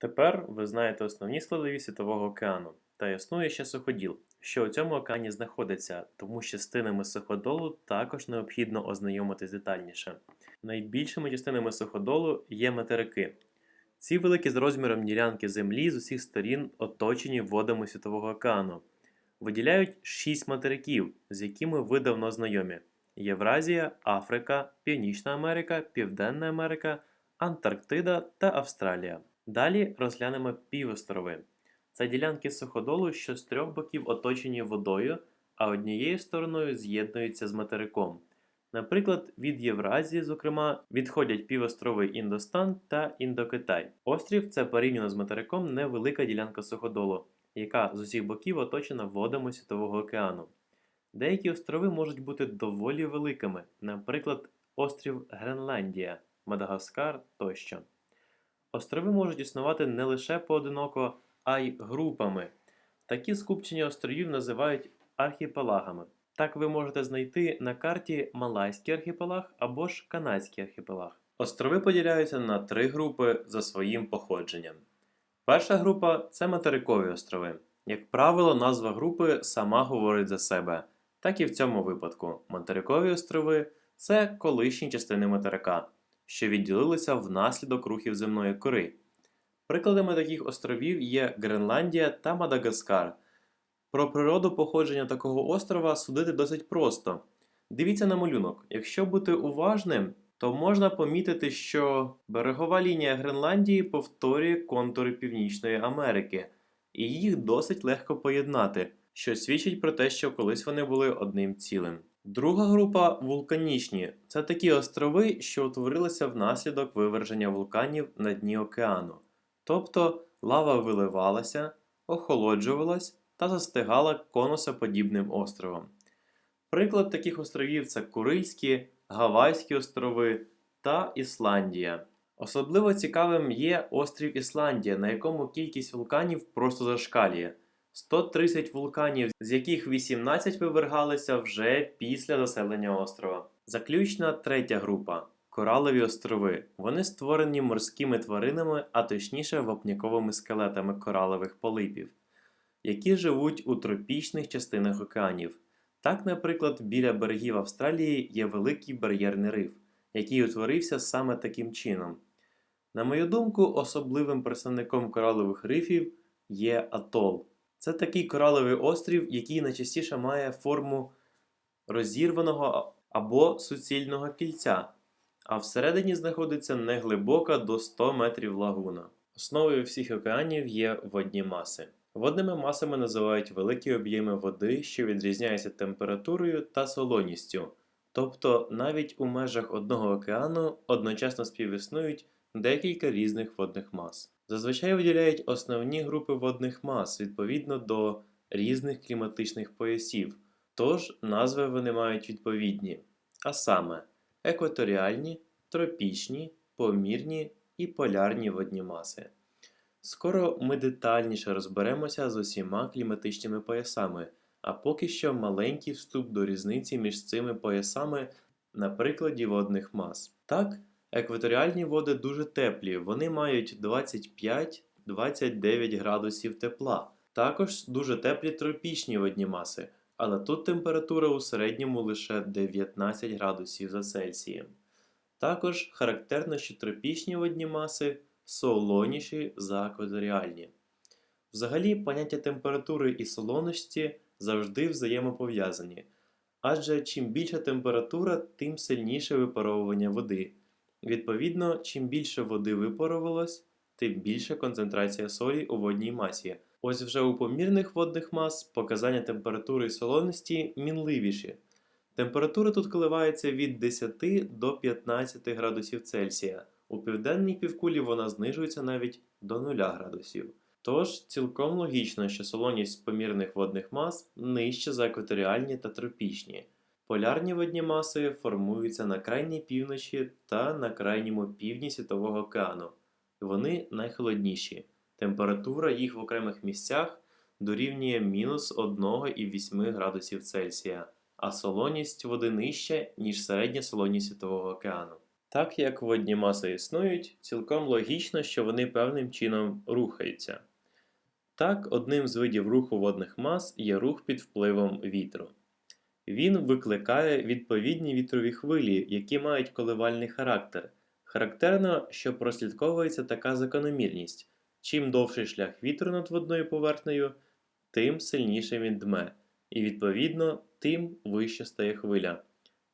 Тепер ви знаєте основні складові Світового океану. Та існує ще суходіл, що у цьому океані знаходиться, тому частинами суходолу також необхідно ознайомитись детальніше. Найбільшими частинами суходолу є материки. Ці великі з розміром ділянки землі з усіх сторін оточені водами Світового океану. Виділяють шість материків, з якими ви давно знайомі: Євразія, Африка, Північна Америка, Південна Америка, Антарктида та Австралія. Далі розглянемо півострови. Це ділянки суходолу, що з трьох боків оточені водою, а однією стороною з'єднуються з материком. Наприклад, від Євразії, зокрема, відходять півострови Індостан та Індокитай. Острів це порівняно з материком невелика ділянка суходолу, яка з усіх боків оточена водами Світового океану. Деякі острови можуть бути доволі великими, наприклад, острів Гренландія, Мадагаскар тощо. Острови можуть існувати не лише поодиноко, а й групами. Такі скупчення островів називають архіпелагами. Так ви можете знайти на карті Малайський архіпелаг або ж Канадський архіпелаг. Острови поділяються на три групи за своїм походженням. Перша група це материкові острови. Як правило, назва групи сама говорить за себе. Так і в цьому випадку. Материкові острови це колишні частини материка, що відділилися внаслідок рухів земної кори. Прикладами таких островів є Гренландія та Мадагаскар. Про природу походження такого острова судити досить просто. Дивіться на малюнок. Якщо бути уважним, то можна помітити, що берегова лінія Гренландії повторює контури Північної Америки, і їх досить легко поєднати, що свідчить про те, що колись вони були одним цілим. Друга група вулканічні це такі острови, що утворилися внаслідок виверження вулканів на дні океану. Тобто лава виливалася, охолоджувалась та застигала конусоподібним островом. Приклад таких островів це Курильські, Гавайські острови та Ісландія. Особливо цікавим є острів Ісландія, на якому кількість вулканів просто зашкалює. 130 вулканів, з яких 18 вивергалися вже після заселення острова. Заключна третя група коралові острови. Вони створені морськими тваринами, а точніше вапняковими скелетами коралових полипів, які живуть у тропічних частинах океанів. Так, наприклад, біля берегів Австралії є великий бар'єрний риф, який утворився саме таким чином. На мою думку, особливим представником коралових рифів є атол. Це такий кораловий острів, який найчастіше має форму розірваного або суцільного кільця, а всередині знаходиться неглибока до 100 метрів лагуна. Основою всіх океанів є водні маси. Водними масами називають великі об'єми води, що відрізняються температурою та солоністю. Тобто навіть у межах одного океану одночасно співіснують декілька різних водних мас. Зазвичай виділяють основні групи водних мас відповідно до різних кліматичних поясів, тож назви вони мають відповідні, а саме екваторіальні, тропічні, помірні і полярні водні маси. Скоро ми детальніше розберемося з усіма кліматичними поясами, а поки що маленький вступ до різниці між цими поясами на прикладі водних мас. Так, екваторіальні води дуже теплі, вони мають 25-29 градусів тепла. Також дуже теплі тропічні водні маси, але тут температура у середньому лише 19 градусів за Цельсієм. Також характерно, що тропічні водні маси солоніші за екваторіальні. Взагалі, поняття температури і солоності завжди взаємопов'язані, адже чим більша температура, тим сильніше випаровування води. Відповідно, чим більше води випарувалось, тим більша концентрація солі у водній масі. Ось вже у помірних водних мас показання температури і солоності мінливіші. Температура тут коливається від 10 до 15 градусів Цельсія. У південній півкулі вона знижується навіть до 0 градусів. Тож цілком логічно, що солоність помірних водних мас нижча за екваторіальні та тропічні. Полярні водні маси формуються на крайній півночі та на крайньому півдні Світового океану. Вони найхолодніші. Температура їх в окремих місцях дорівнює мінус 1,8 градусів Цельсія, а солоність води нижча, ніж середня солоність Світового океану. Так як водні маси існують, цілком логічно, що вони певним чином рухаються. Так, одним з видів руху водних мас є рух під впливом вітру. Він викликає відповідні вітрові хвилі, які мають коливальний характер. Характерно, що прослідковується така закономірність: чим довший шлях вітру над водною поверхнею, тим сильніше він дме, і відповідно тим вище стає хвиля.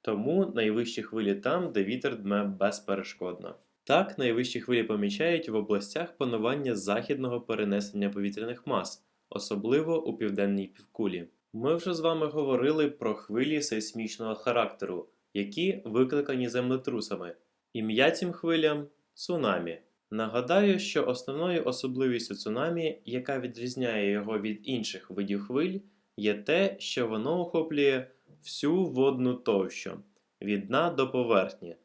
Тому найвищі хвилі там, де вітер дме безперешкодно. Так, найвищі хвилі помічають в областях панування західного перенесення повітряних мас, особливо у південній півкулі. Ми вже з вами говорили про хвилі сейсмічного характеру, які викликані землетрусами. Ім'я цим хвилям цунамі. Нагадаю, що основною особливістю цунамі, яка відрізняє його від інших видів хвиль, є те, що воно охоплює всю водну товщу від дна до поверхні.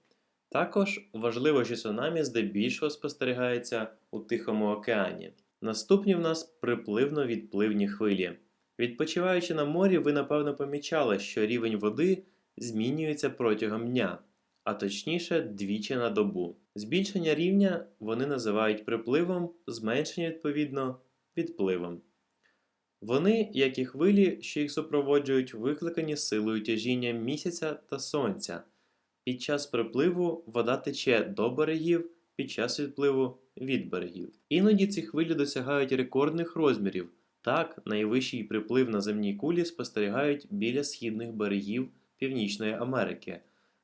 Також важливо, що цунамі здебільшого спостерігається у Тихому океані. Наступні в нас припливно-відпливні хвилі. Відпочиваючи на морі, ви напевно помічали, що рівень води змінюється протягом дня, а точніше двічі на добу. Збільшення рівня вони називають припливом, зменшення відповідно відпливом. Вони, як і хвилі, що їх супроводжують, викликані силою тяжіння місяця та сонця. Під час припливу вода тече до берегів, під час відпливу від берегів. Іноді ці хвилі досягають рекордних розмірів. Так, найвищий приплив на земній кулі спостерігають біля східних берегів Північної Америки,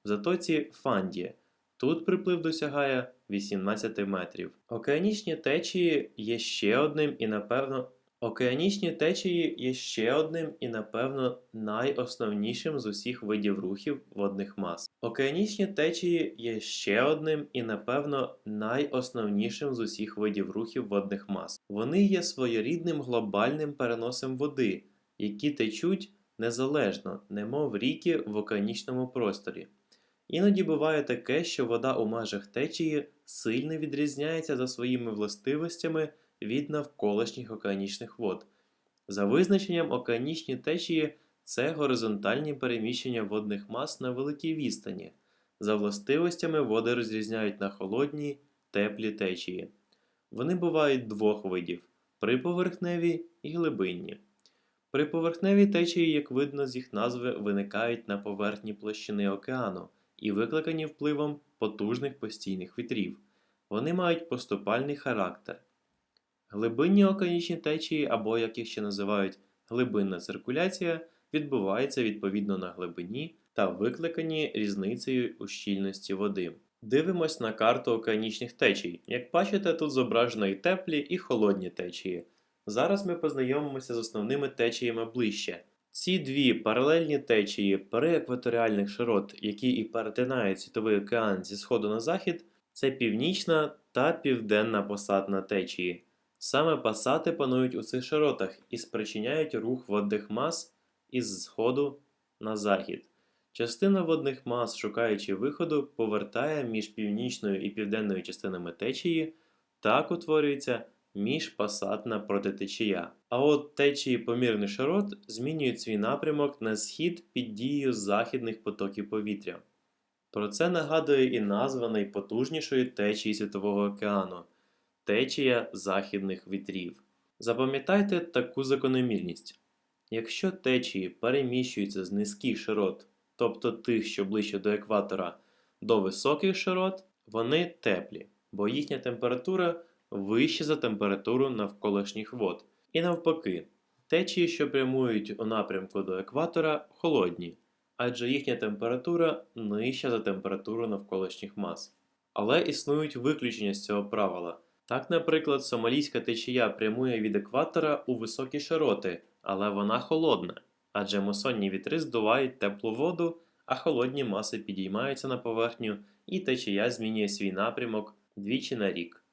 в затоці Фанді. Тут приплив досягає 18 метрів. Океанічні течії є ще одним і напевно. Океанічні течії є ще одним і, напевно, найосновнішим з усіх видів рухів водних мас. Океанічні течії є ще одним і, напевно, найосновнішим з усіх видів рухів водних мас. Вони є своєрідним глобальним переносом води, які течуть незалежно, немов ріки в океанічному просторі. Іноді буває таке, що вода у межах течії сильно відрізняється за своїми властивостями від навколишніх океанічних вод. За визначенням, океанічні течії це горизонтальні переміщення водних мас на великій відстані. За властивостями води розрізняють на холодні, теплі течії. Вони бувають двох видів приповерхневі і глибинні. Приповерхневі течії, як видно з їх назви, виникають на поверхні площини океану і викликані впливом потужних постійних вітрів. Вони мають поступальний характер. Глибинні океанічні течії, або як їх ще називають глибинна циркуляція, відбувається відповідно на глибині та викликані різницею у щільності води. Дивимось на карту океанічних течій. Як бачите, тут зображено і теплі, і холодні течії. Зараз ми познайомимося з основними течіями ближче. Ці дві паралельні течії переекваторіальних широт, які і перетинають світовий океан зі сходу на захід, це північна та південна посадна течії. Саме пасати панують у цих широтах і спричиняють рух водних мас із сходу на захід. Частина водних мас, шукаючи виходу, повертає між північною і південною частинами течії, так утворюється міжпасатна протитечія. А от течії помірних широт змінюють свій напрямок на схід під дією західних потоків повітря. Про це нагадує і назва найпотужнішої течії Світового океану течія західних вітрів. Запам'ятайте таку закономірність. Якщо течії переміщуються з низьких широт, тобто тих, що ближче до екватора, до високих широт, вони теплі, бо їхня температура вища за температуру навколишніх вод. І навпаки, течії, що прямують у напрямку до екватора, холодні, адже їхня температура нижча за температуру навколишніх мас. Але існують виключення з цього правила. Так, наприклад, сомалійська течія прямує від екватора у високі широти, але вона холодна, адже мусонні вітри здувають теплу воду, а холодні маси підіймаються на поверхню, і течія змінює свій напрямок двічі на рік.